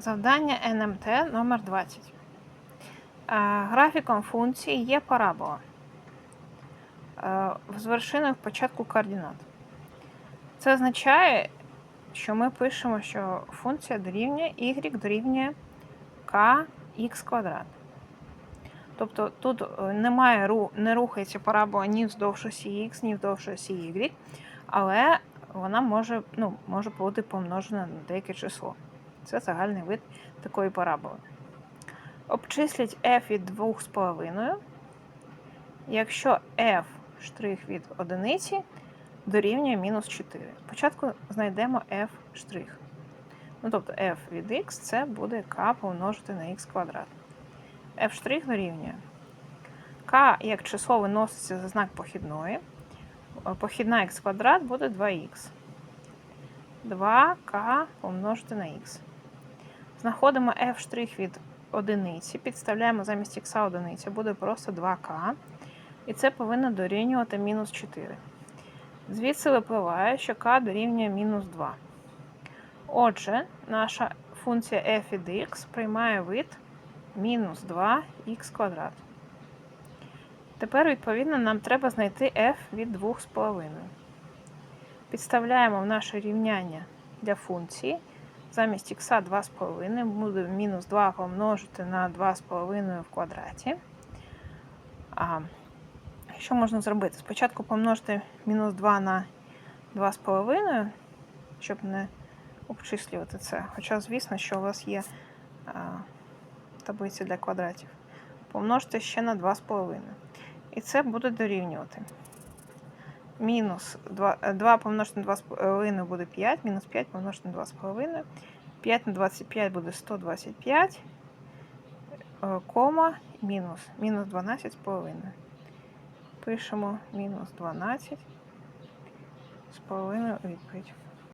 Завдання НМТ номер 20. Е, Графіком функції є парабола е, з вершиною в початку координат. Це означає, що ми пишемо, що функція дорівнює y дорівнює kx квадрат. Тобто тут е, немає не рухається парабола ні вздовж осі x, ні вздовж осі y, але вона може, ну, може бути помножена на деяке число. Це загальний вид такої параболи. Обчисліть f від 2,5, якщо f від одиниці дорівнює мінус 4. Спочатку знайдемо f. Ну, тобто f від x це буде k помножити на x квадрат. f дорівнює k як число виноситься за знак похідної. Похідна x квадрат буде 2х. 2k помножити на х. Знаходимо f від одиниці, підставляємо замість х одиниця, буде просто 2k. І це повинно дорівнювати мінус 4. Звідси випливає, що k дорівнює мінус 2. Отже, наша функція f від x приймає вид мінус 2х квадрат. Тепер, відповідно, нам треба знайти f від 2,5. Підставляємо в наше рівняння для функції. Замість х 2,5 буде мінус 2 помножити на 2,5 в квадраті. А, що можна зробити? Спочатку помножити мінус 2 на 2,5, щоб не обчислювати це. Хоча, звісно, що у вас є а, таблиця для квадратів. Помножити ще на 2,5. І це буде дорівнювати. Мінус 2, 2 помножити на 2,5 буде 5, мінус 5 помножити на 2,5. 5 на 25 буде 125, е, кома, мінус, мінус 12,5. Пишемо мінус 12 з половиною відповідь.